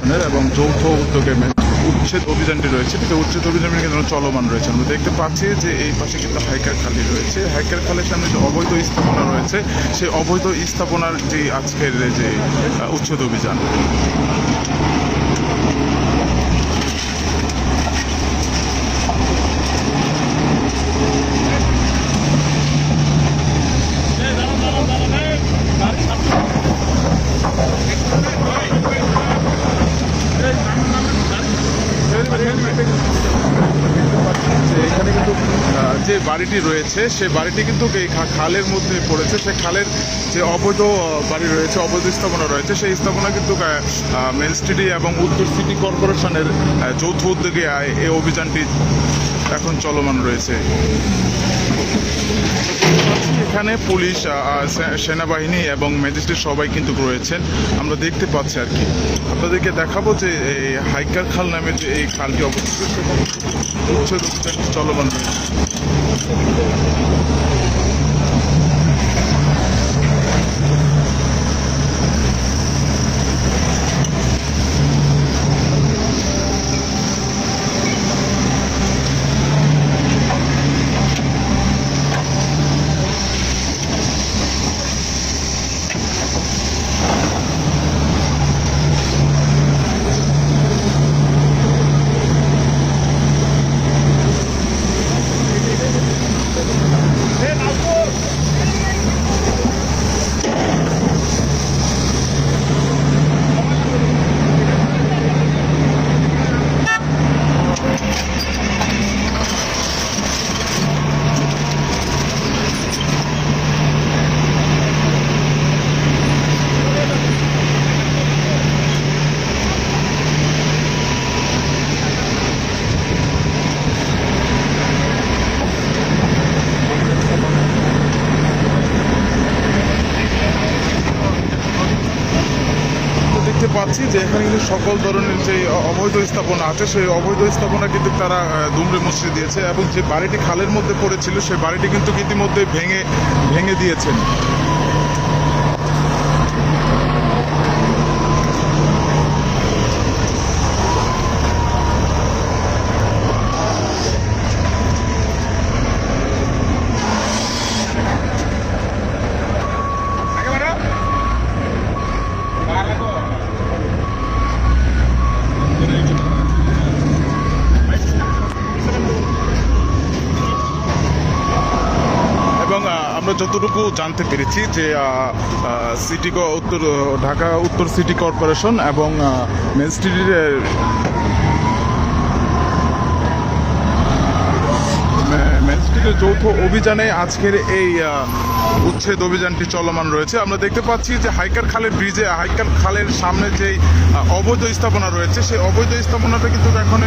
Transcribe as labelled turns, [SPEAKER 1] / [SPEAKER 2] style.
[SPEAKER 1] কর্পোরেশনের এবং যৌথ উদ্যোগে মে- উচ্ছেদ অভিযানটি রয়েছে। কিন্তু উচ্ছেদ অভিযান কিন্তু চলমান রয়েছে। আমরা দেখতে পাচ্ছি যে এই পাশে কিন্তু হাইকার খালি রয়েছে। হাইকার খালের সামনে যে অবৈধ স্থাপনা রয়েছে, সেই অবৈধ স্থাপনার যে আজকের যে উচ্ছেদ অভিযান যে এখানে কিন্তু আহ, যে বাড়িটি রয়েছে, সে বাড়িটি কিন্তু এই খালের মধ্যে পড়েছে। সে খালের যে অবৈধ বাড়ি রয়েছে, অবৈধ স্থাপনা রয়েছে, সেই স্থাপনা কিন্তু মেন স্ট্রিটি এবং উত্তর সিটি কর্পোরেশনের যৌথ উদ্যোগে এই অভিযানটি এখন চলমান রয়েছে। এখানে পুলিশ সেনাবাহিনী এবং ম্যাজিস্ট্রেট সবাই কিন্তু রয়েছেন। আমরা দেখতে পাচ্ছি আর কি। আপনাদেরকে দেখাবো যে এই হাইকার খাল নামে যে এই খালটি অবস্থিত। চলমান রয়েছে তো দেখতে পাচ্ছি যে এখানে কিন্তু সকল ধরনের যে অবৈধ স্থাপনা আছে, সেই অবৈধ স্থাপনা কিন্তু তারা দুমড়ে মুচড়ে দিয়েছে এবং যে বাড়িটি খালের মধ্যে পড়েছিল সেই বাড়িটি কিন্তু ইতিমধ্যে ভেঙে ভেঙে দিয়েছেন এবং আহ, আমরা যতটুকু জানতে পেরেছি যে সিটি উত্তর, ঢাকা উত্তর সিটি কর্পোরেশন এবং মেন স্ট্রিটের যৌথ অভিযানে আজকের এই উচ্ছেদ অভিযানটি চলমান রয়েছে। আমরা দেখতে পাচ্ছি যে হাইকার খালের ব্রিজে, হাইকার খালের সামনে যে অবৈধ স্থাপনা রয়েছে, সেই অবৈধ স্থাপনাটা কিন্তু এখন